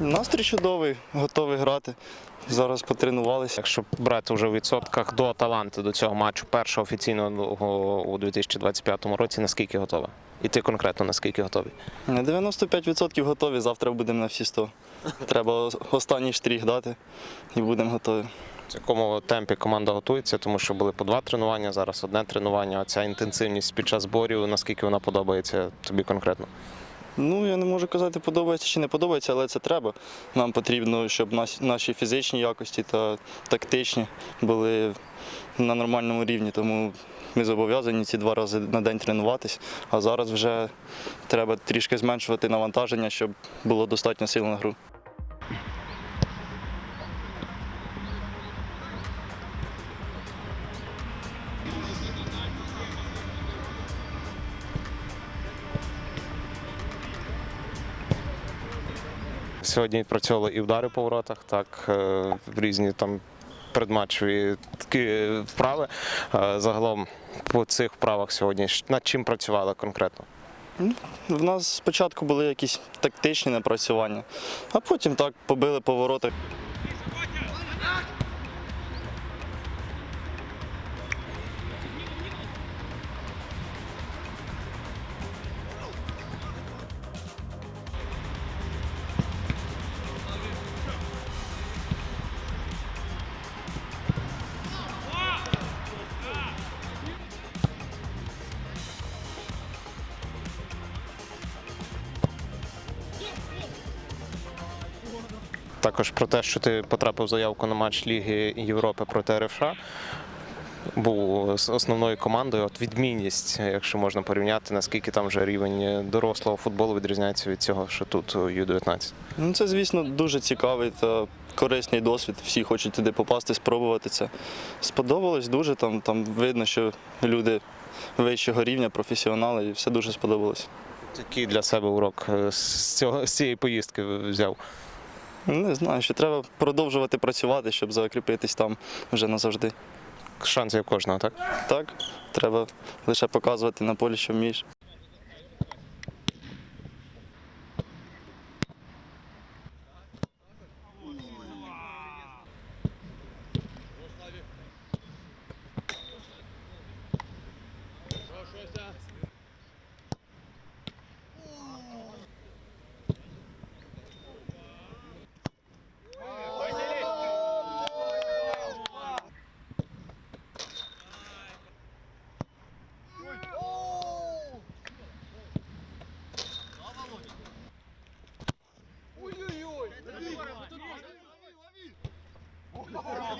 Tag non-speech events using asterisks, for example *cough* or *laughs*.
Настрій чудовий, готовий грати. Зараз потренувалися. Якщо брати вже в відсотках до таланту до цього матчу першого офіційного у 2025 році, наскільки готова? І ти конкретно наскільки готовий? На 95% готові, завтра будемо на всі 100. *laughs* Треба останній штрих дати і будемо готові. В якому темпі команда готується, тому що були по два тренування, зараз одне тренування. Ця інтенсивність під час зборів, наскільки вона подобається тобі конкретно? Ну, я не можу казати, подобається чи не подобається, але це треба. Нам потрібно, щоб наші фізичні якості та тактичні були на нормальному рівні. Тому ми зобов'язані ці два рази на день тренуватись. А зараз вже треба трішки зменшувати навантаження, щоб було достатньо сил на гру. Сьогодні відпрацьовували і вдари по воротах, так в різні там предматчеві такі вправи. Е, Загалом по цих вправах сьогодні над чим працювали конкретно? В нас спочатку були якісь тактичні напрацювання, а потім так побили по воротах. Також про те, що ти потрапив заявку на матч Ліги Європи проти РФШ. Був з основною командою. От відмінність, якщо можна порівняти, наскільки там вже рівень дорослого футболу відрізняється від цього, що тут у Ю-19. Ну, це, звісно, дуже цікавий та корисний досвід. Всі хочуть туди попасти, спробувати це. Сподобалось дуже. Там, там видно, що люди вищого рівня, професіонали, і все дуже сподобалось. Який для себе урок з, цього, з цієї поїздки взяв? Не знаю, що треба продовжувати працювати, щоб закріпитись там вже назавжди. Шанс є в кожного, так? Так, треба лише показувати на полі, що вмієш.